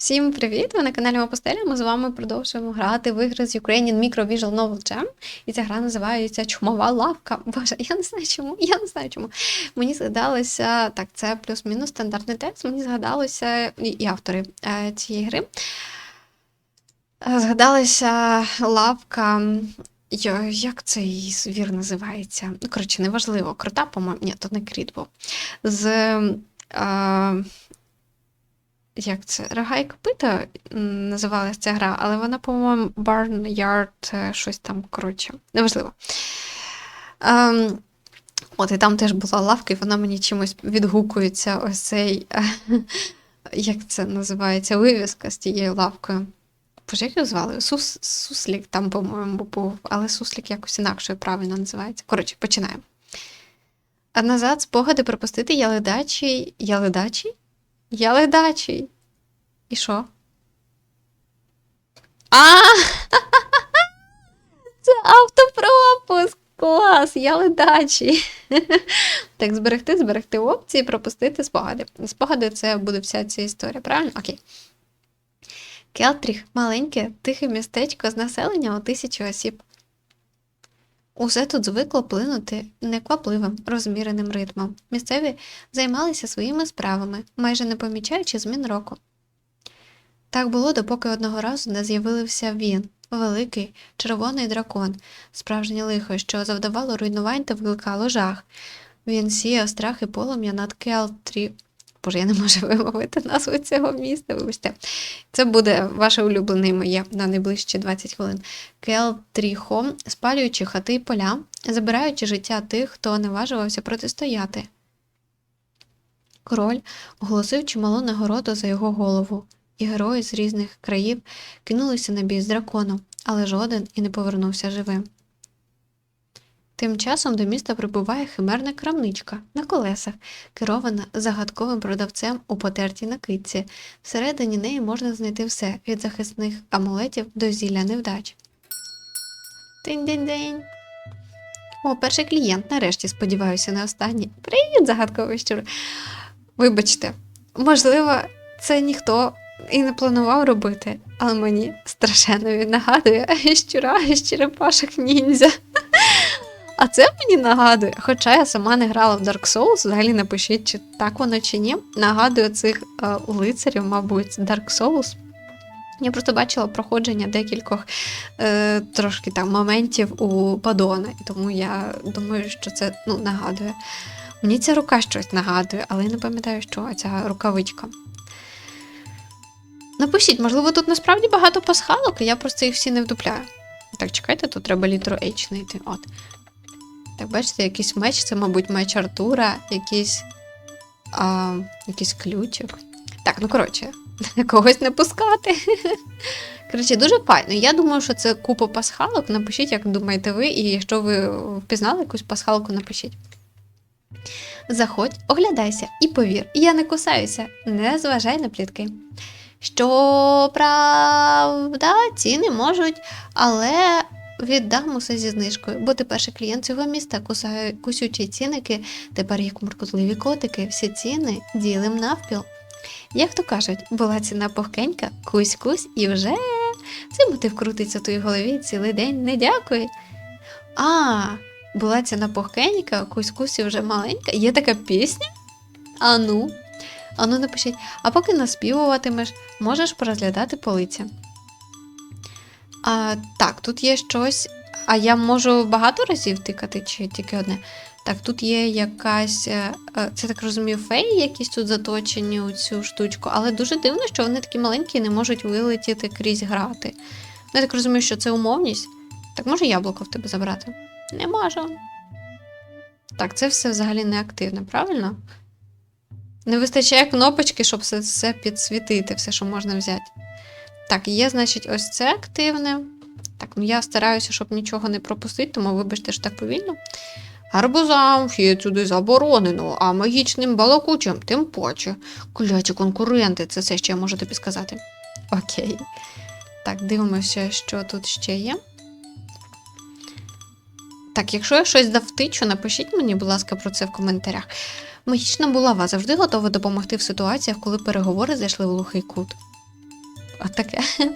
Всім привіт! Ви на каналі Мопостеля. Ми з вами продовжуємо грати в ігри з Ukrainian Micro Visual Novel Jam. І ця гра називається Чумова лавка. Боже, я не знаю чому. Я не знаю чому. Мені згадалося, так, це плюс-мінус стандартний текст. Мені згадалося і, автори е, цієї гри. Згадалася лавка. Як цей звір називається? Ну, коротше, неважливо. Крота, по-моєму. Ні, то не кріт був. З. Е, як це? Рога і копита називалася ця гра, але вона, по-моєму, Barnyard, е, щось там, коротше, неважливо. Ем, от, і там теж була лавка, і вона мені чимось відгукується ось цей, як це називається, вивіска з тією лавкою. Боже, як його звали? Сус, суслік там, по-моєму, був, але суслік якось інакше правильно називається. Коротше, починаємо. А назад спогади пропустити. Я ледачий? Я ледачий. І що? А! Це автопропуск! Клас! Я ледачий. Так, зберегти, зберегти опції, пропустити спогади. Спогади це буде вся ця історія, правильно? Окей. Келтріх маленьке, тихе містечко з населенням у тисячу осіб. Усе тут звикло плинути неквапливим, розміреним ритмом. Місцеві займалися своїми справами, майже не помічаючи змін року. Так було, допоки одного разу не з'явився він, великий червоний дракон, справжнє лихо, що завдавало руйнувань та викликало жах. Він сіяв страх і полум'я над Келтрі. Боже, я не можу вимовити назву цього міста, вибачте. Це буде ваше улюблене моє на найближчі 20 хвилин. Келтріхом, спалюючи хати й поля, забираючи життя тих, хто наважувався протистояти. Король оголосив чималу нагороду за його голову, і герої з різних країв кинулися на бій з драконом, але жоден і не повернувся живим. Тим часом до міста прибуває химерна крамничка на колесах, керована загадковим продавцем у потертій накидці. Всередині неї можна знайти все від захисних амулетів до зілля невдач. День-день-день. О, перший клієнт, нарешті, сподіваюся, не останній. Привіт, загадковий щур. Вибачте, можливо, це ніхто і не планував робити, але мені страшенно він нагадує щура з черепашок ніндзя. А це мені нагадує, хоча я сама не грала в Dark Souls, взагалі напишіть, чи так воно чи ні. Нагадує цих е, лицарів, мабуть, Dark Souls. Я просто бачила проходження декількох е, трошки там моментів у Падона, і тому я думаю, що це ну, нагадує. Мені ця рука щось нагадує, але я не пам'ятаю, що ця рукавичка. Напишіть, можливо, тут насправді багато пасхалок, і я просто їх всі не вдупляю. Так, чекайте, тут треба літеру H знайти. От. Так, бачите, якийсь меч, це, мабуть, меч Артура, якийсь, а, якийсь ключик. Так, ну коротше, когось не пускати. Коротше, дуже файно. Я думаю, що це купа пасхалок. Напишіть, як думаєте ви, і якщо ви впізнали якусь пасхалку, напишіть. Заходь, оглядайся і повір, я не кусаюся, не зважай на плітки. Щоправда, ціни можуть, але віддам усе зі знижкою, бо ти перший клієнт цього міста, кусає, кусючі ціники, тепер як муркотливі котики, всі ціни ділим навпіл. Як то кажуть, була ціна пухкенька, кусь-кусь і вже цей мотив крутиться в твоїй голові цілий день, не дякуй. А, була ціна пухкенька, кусь-кусь і вже маленька. Є така пісня? Ану. Ану, напишіть, а поки наспівуватимеш, можеш порозглядати полиця. А, так, тут є щось. А я можу багато разів тикати, чи тільки одне? Так, тут є якась, е, е, це так розумію, феї якісь тут заточені у цю штучку, але дуже дивно, що вони такі маленькі і не можуть вилетіти крізь грати. Ну, Я так розумію, що це умовність. Так може яблуко в тебе забрати? Не можу. Так, це все взагалі не активне, правильно? Не вистачає кнопочки, щоб все підсвітити, все, що можна взяти. Так, є, значить, ось це активне. Так, ну я стараюся, щоб нічого не пропустити, тому вибачте, що так повільно. Гарбузам сюди заборонено, а магічним балакучим тим паче. Кляті конкуренти, це все, що я можу тобі сказати. Окей. Так, дивимося, що тут ще є. Так, якщо я щось завтичу, напишіть мені, будь ласка, про це в коментарях. Магічна булава завжди готова допомогти в ситуаціях, коли переговори зайшли в глухий кут. А таке.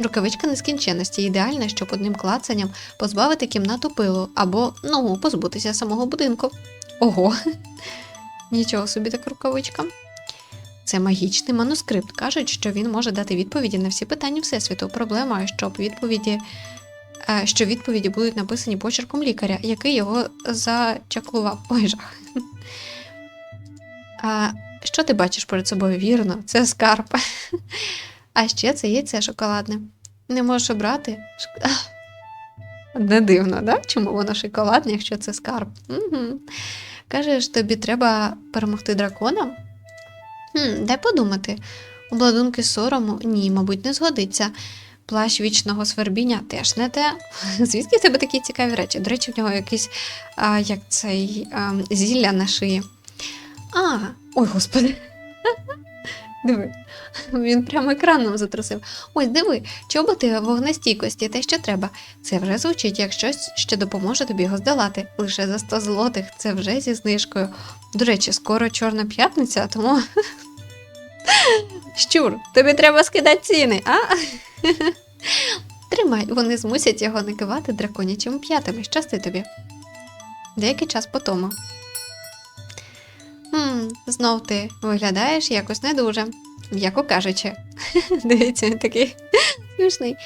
Рукавичка нескінченності ідеальна, щоб одним клацанням позбавити кімнату пилу або ну, позбутися самого будинку. Ого, нічого собі така рукавичка. Це магічний манускрипт. Кажуть, що він може дати відповіді на всі питання Всесвіту. Проблема, щоб відповіді, е, що відповіді будуть написані почерком лікаря, який його зачаклував. Ой, жах. Що ти бачиш перед собою? Вірно, це скарб. А ще це яйце шоколадне. Не можеш обрати. Ах. Не дивно, да? чому воно шоколадне, якщо це скарб? Угу. Кажеш, тобі треба перемогти дракона? Хм, дай подумати. Обладунки сорому ні, мабуть, не згодиться. Плащ вічного свербіння теж не те. Звідки в тебе такі цікаві речі? До речі, в нього якийсь а, як цей а, зілля на шиї. А, ой, господи. Диви, він прямо екраном затрусив. Ось диви, чоботи вогнестійкості, те, що треба. Це вже звучить як щось, що допоможе тобі його здолати. Лише за 100 злотих, це вже зі знижкою. До речі, скоро чорна п'ятниця, тому. Щур, тобі треба скидати ціни, а? Тримай, вони змусять його не кивати драконячими п'ятами. Щасти тобі. Деякий час по тому. Хм, знов ти виглядаєш якось не дуже, м'яко кажучи. Дивіться, він такий смішний.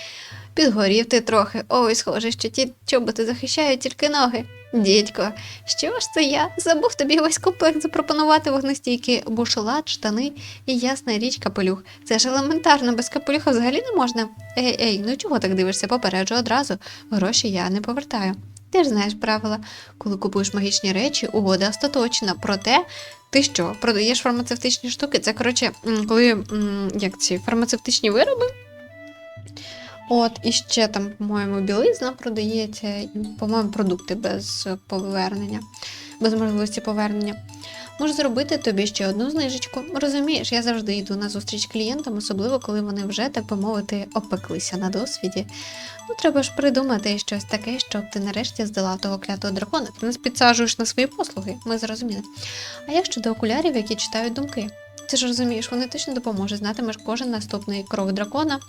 Підгорів ти трохи. Ой, схоже, що ті чоботи захищають тільки ноги. Дідько, що ж це я? Забув тобі весь комплект запропонувати вогнестійкі бушлат, штани і ясна річ капелюх. Це ж елементарно, без капелюха взагалі не можна. Ей, ей, ну чого так дивишся? Попереджу одразу. Гроші я не повертаю. Ти ж знаєш правила, коли купуєш магічні речі, угода остаточна. Проте ти що, продаєш фармацевтичні штуки? Це коротше, коли як ці фармацевтичні вироби. От, і ще там, по-моєму, білизна продається, по-моєму, продукти без повернення, без можливості повернення. Можу зробити тобі ще одну знижечку. Розумієш, я завжди йду на зустріч клієнтам, особливо коли вони вже, так би мовити, опеклися на досвіді. Ну, треба ж придумати щось таке, щоб ти нарешті здолав того клятого дракона. Ти нас підсаджуєш на свої послуги, ми зрозуміли. А як щодо окулярів, які читають думки? Ти ж розумієш, вони точно допоможуть, знатимеш кожен наступний крок дракона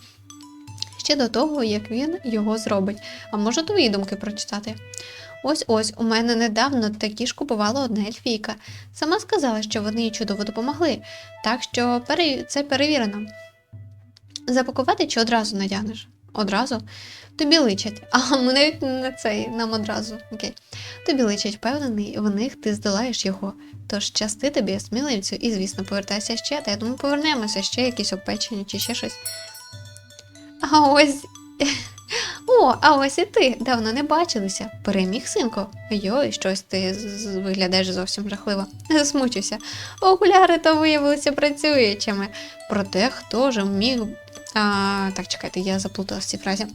ще до того, як він його зробить. А можу твої думки прочитати? Ось ось у мене недавно такі ж купувала одна ельфійка. Сама сказала, що вони їй чудово допомогли, так що це перевірено. Запакувати чи одразу надягнеш? Одразу? Тобі личать. А ми навіть не цей, нам одразу. Окей. Тобі личать, впевнений, в них ти здолаєш його. Тож щасти тобі, сміливцю, і, звісно, повертайся ще, та я думаю, повернемося ще якісь опечені чи ще щось. А ось. О, а ось і ти давно не бачилися. Переміг, синку. Йой, щось ти виглядаєш зовсім жахливо. Засмучуся. Окуляри то виявилися працюючими. Проте хто ж міг. А, так, чекайте, я заплуталась в цій фразі.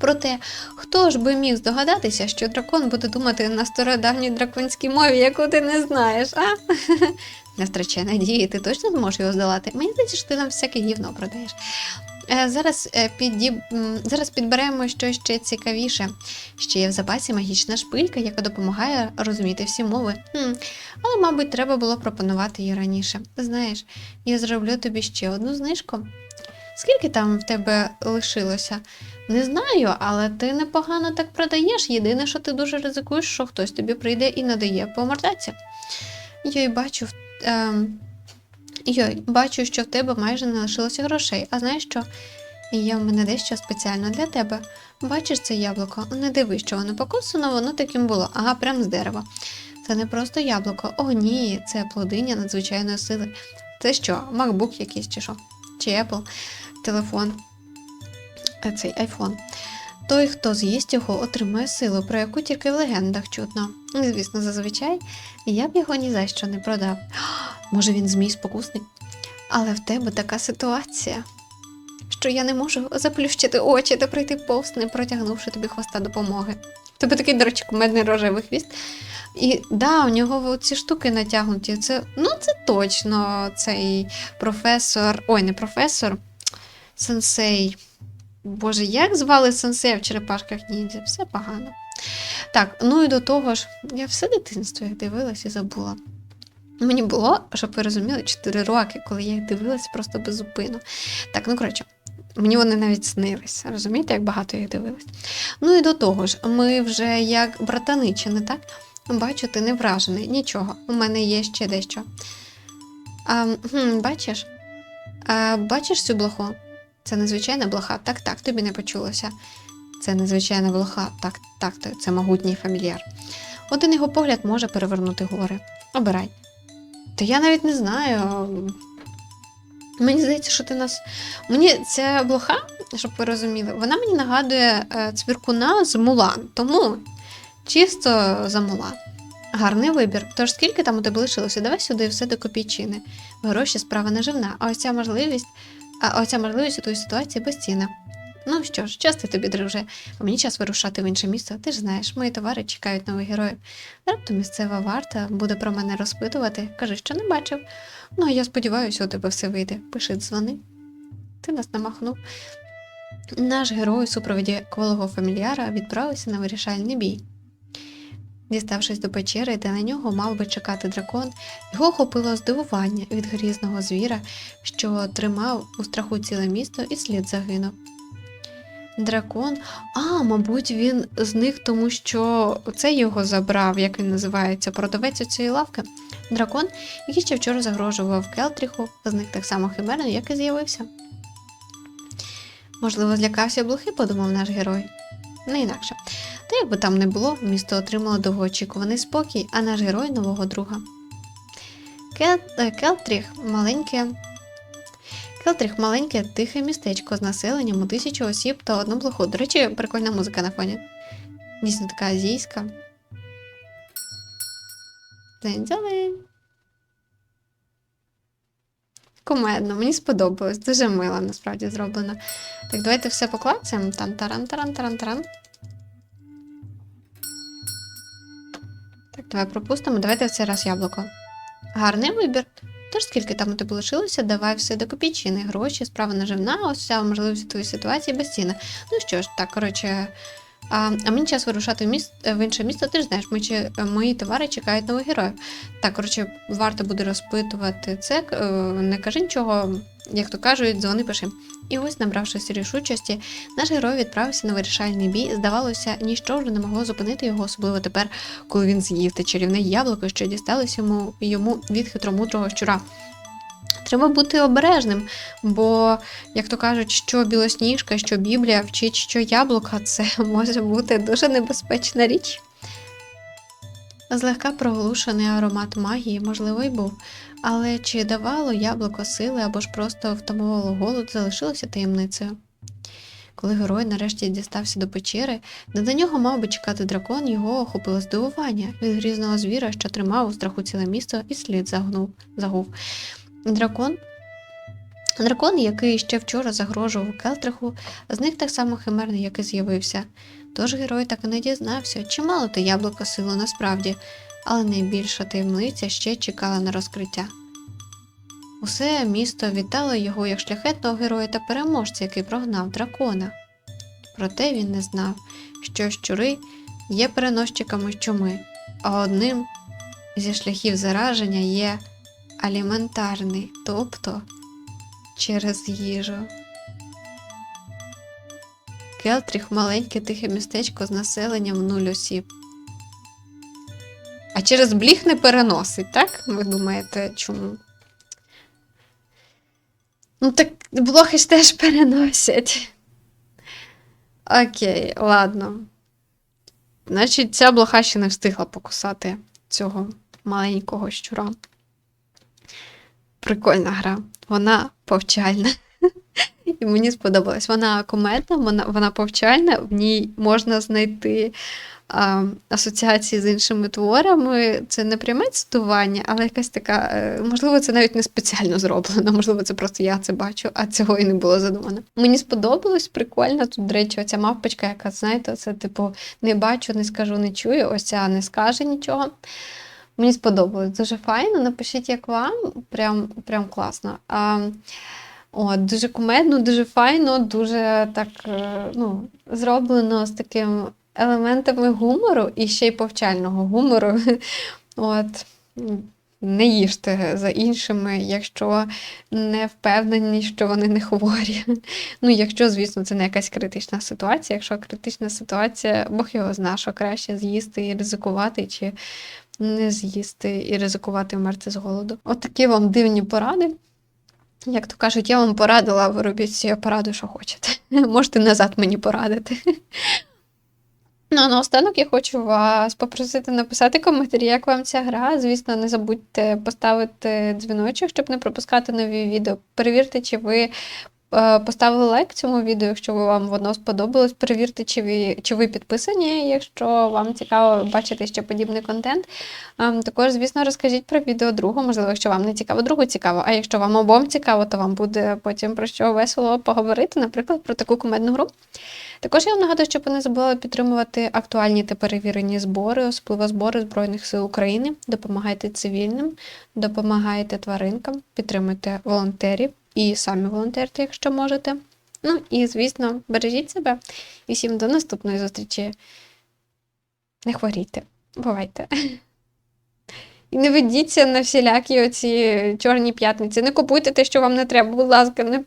Проте, хто ж би міг здогадатися, що дракон буде думати на стародавній драконській мові, яку ти не знаєш, а? Не втрачай надії, ти точно зможеш його здолати. Мені здається, що ти нам всяке гівно продаєш. Е, Зараз, е, підіб... зараз підберемо щось ще цікавіше. Ще є в запасі магічна шпилька, яка допомагає розуміти всі мови. Хм. Але, мабуть, треба було пропонувати її раніше. Знаєш, я зроблю тобі ще одну знижку. Скільки там в тебе лишилося? Не знаю, але ти непогано так продаєш. Єдине, що ти дуже ризикуєш, що хтось тобі прийде і надає по мордаці. Йой, бачу. Ем... Йой, бачу, що в тебе майже не лишилося грошей. А знаєш що? Є в мене дещо спеціально для тебе. Бачиш це яблуко? Не дивись, що воно покусано, воно таким було, ага, прям з дерева. Це не просто яблуко. О, ні, це плодиня надзвичайної сили. Це що, MacBook якийсь чи що? Чи Apple, телефон, Е, цей айфон. Той, хто з'їсть його, отримає силу, про яку тільки в легендах чутно. Звісно, зазвичай я б його ні за що не продав. Може, він змій спокусний? Але в тебе така ситуація, що я не можу заплющити очі та пройти повз, не протягнувши тобі хвоста допомоги. Тебе такий, до речі, кумедний рожевий хвіст. І да, у нього ці штуки натягнуті. Це, ну, це точно цей професор. Ой, не професор, сенсей. Боже, як звали сенсея в черепашках ніндзя? Все погано. Так, ну і до того ж, я все дитинство як дивилась і забула. Мені було, щоб ви розуміли, 4 роки, коли я їх дивилася просто безупину. Так, ну коротше, мені вони навіть снилися. Розумієте, як багато я їх дивилась? Ну і до того ж, ми вже як братани, чи не так? Бачу, ти не вражений. Нічого, у мене є ще дещо. А, хм, бачиш? А, бачиш цю блоху? Це незвичайна блоха. Так, так, тобі не почулося. Це незвичайна блоха. Так, так, це могутній фамільяр. Один його погляд може перевернути гори. Обирай. Та я навіть не знаю. Мені здається, що ти нас. Мені ця блоха, щоб ви розуміли, вона мені нагадує е, цвіркуна з Мулан. Тому чисто за Мулан. Гарний вибір. Тож скільки там у тебе лишилося? Давай сюди все до копійчини. Гроші справа наживна, а ось ця можливість, а ось можливість у твоїй ситуації безцінна. Ну що ж, щасти тобі, друже, а мені час вирушати в інше місто. Ти ж знаєш, мої товари чекають нових героїв. Раптом місцева варта буде про мене розпитувати. Кажи, що не бачив. Ну, я сподіваюся, у тебе все вийде. Пиши, дзвони. Ти нас намахнув. Наш герой у супроводі кволого фамільяра відправився на вирішальний бій. Діставшись до печери, де на нього мав би чекати дракон, його охопило здивування від грізного звіра, що тримав у страху ціле місто і слід загинув. Дракон, а, мабуть, він зник, тому що це його забрав, як він називається, продавець у цієї лавки. Дракон, який ще вчора загрожував Келтріху, зник так само химерно, як і з'явився. Можливо, злякався блохи, подумав наш герой. Не інакше. Та як би там не було, місто отримало довгоочікуваний спокій, а наш герой нового друга. Е, Келтріх маленьке. Келтріх маленьке тихе містечко з населенням у тисячу осіб та одну блоху. До речі, прикольна музика на фоні. Дійсно така азійська. Дзень-дзелень. Кумедно, мені сподобалось. Дуже мило насправді зроблено. Так, давайте все поклацаємо. Там таран таран таран таран Так, давай пропустимо. Давайте в цей раз яблуко. Гарний вибір. Тож, скільки там у тебе лишилося, давай все до копійчини. Гроші, справа наживна, ось вся можливість твоєї ситуації безцінна. Ну що ж, так, коротше. А, а мені час вирушати в, міст, в інше місто, ти ж знаєш, ми, чи- мої товари чекають нових героїв. Так, коротше, варто буде розпитувати це, е, не кажи нічого, як то кажуть, дзвони пиши. І ось, набравшись рішучості, наш герой відправився на вирішальний бій. Здавалося, ніщо вже не могло зупинити його, особливо тепер, коли він з'їв те чарівне яблуко, що дісталось йому, йому від хитромудрого щура. Треба бути обережним, бо, як то кажуть, що білосніжка, що Біблія вчить, що яблука це може бути дуже небезпечна річ. Злегка проглушений аромат магії, можливо, й був, але чи давало яблуко сили або ж просто втамувало голод, залишилося таємницею. Коли герой нарешті дістався до печери, де на нього мав би чекати дракон, його охопило здивування від грізного звіра, що тримав у страху ціле місто і слід загнув, загув. Дракон. Дракон, який ще вчора загрожував Келтриху, зник так само химерний, як і з'явився. Тож герой так і не дізнався, чи мало те яблуко силу насправді, але найбільша таємниця ще чекала на розкриття. Усе місто вітало його як шляхетного героя та переможця, який прогнав дракона. Проте він не знав, що щури є переносчиками чуми, а одним зі шляхів зараження є аліментарний, тобто через їжу. Келтріх маленьке тихе містечко з населенням нуль осіб. А через бліг не переносить, так? Ви думаєте, чому? Ну, так блохи ж теж переносять. Окей, ладно. Значить, ця блоха ще не встигла покусати цього маленького щура. Прикольна гра. Вона повчальна. І мені сподобалась. Вона комедна, вона, вона повчальна, в ній можна знайти а, асоціації з іншими творами. Це не пряме цитування, але якась така, е, можливо, це навіть не спеціально зроблено, можливо, це просто я це бачу, а цього і не було задумано. Мені сподобалось, прикольно. Тут, до речі, оця мавпочка, яка, знаєте, це типу не бачу, не скажу, не чую, ось ця не скаже нічого. Мені сподобалось дуже файно. Напишіть, як вам, прям, прям класно. А, от, дуже кумедно, дуже файно, дуже так е, ну, зроблено з таким елементами гумору і ще й повчального гумору. От. не їжте за іншими, якщо не впевнені, що вони не хворі. Ну, якщо, звісно, це не якась критична ситуація. Якщо критична ситуація, Бог його зна, що краще з'їсти і ризикувати, чи не з'їсти і ризикувати вмерти з голоду. От такі вам дивні поради. Як то кажуть, я вам порадила, ви робіть з цією порадою, що хочете. Можете назад мені порадити. Ну, а наостанок я хочу вас попросити написати коментарі, як вам ця гра. Звісно, не забудьте поставити дзвіночок, щоб не пропускати нові відео. Перевірте, чи ви поставили лайк цьому відео, якщо вам воно сподобалось. Перевірте, чи ви, чи ви підписані, якщо вам цікаво бачити ще подібний контент. Ем, Також, звісно, розкажіть про відео другу, можливо, якщо вам не цікаво, другу цікаво. А якщо вам обом цікаво, то вам буде потім про що весело поговорити, наприклад, про таку кумедну гру. Також я вам нагадую, щоб ви не забували підтримувати актуальні та перевірені збори, особливо збори Збройних сил України. Допомагайте цивільним, допомагайте тваринкам, підтримуйте волонтерів і самі волонтерте, якщо можете. Ну і, звісно, бережіть себе. І всім до наступної зустрічі. Не хворійте. Бувайте. І не ведіться на всілякі оці чорні п'ятниці. Не купуйте те, що вам не треба. Будь ласка, не,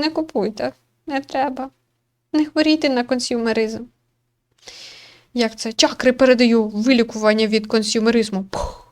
не купуйте. Не треба. Не хворійте на консюмеризм. Як це? Чакри передаю вилікування від консюмеризму. Пух.